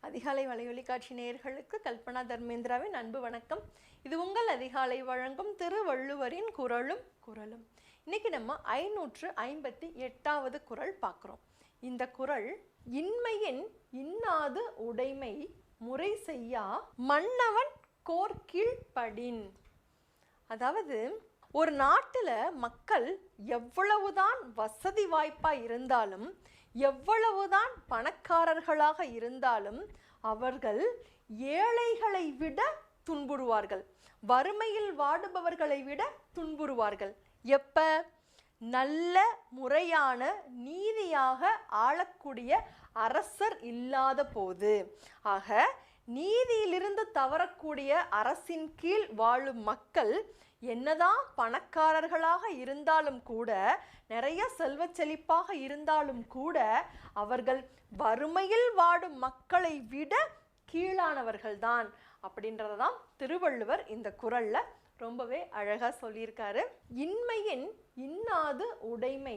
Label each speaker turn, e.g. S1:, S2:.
S1: அதிகாலை வலையொலி காட்சி நேயர்களுக்கு கல்பனா தர்மேந்திராவின் அன்பு வணக்கம். இது உங்கள் அதிகாலை வழங்கும் திருவள்ளுவரின் குரலும் குரலும். இன்னைக்கு நம்ம ஐநூற்று ஐம்பத்தி எட்டாவது குரல் பார்க்குறோம். இந்த குரல் இன்மையின் இன்னாது உடைமை முறை செய்யா மன்னவன் கோர்கீழ் அதாவது ஒரு நாட்டில் மக்கள் எவ்வளவுதான் வசதி வாய்ப்பாக இருந்தாலும் எவ்வளவுதான் பணக்காரர்களாக இருந்தாலும் அவர்கள் ஏழைகளை விட துன்புறுவார்கள். வறுமையில் வாடுபவர்களை விட துன்புறுவார்கள். எப்ப? நல்ல முறையான நீதியாக ஆளக்கூடிய அரசர் இல்லாத போது ஆக நீதியிலிருந்து தவறக்கூடிய அரசின் கீழ் வாழும் மக்கள் என்னதான் பணக்காரர்களாக இருந்தாலும் கூட நிறைய செல்வ செழிப்பாக இருந்தாலும் கூட அவர்கள் வறுமையில் வாடும் மக்களை விட கீழானவர்கள்தான் அப்படின்றதான் திருவள்ளுவர் இந்த குரல்ல ரொம்பவே அழகா சொல்லியிருக்காரு. இன்மையின் இன்னாது உடைமை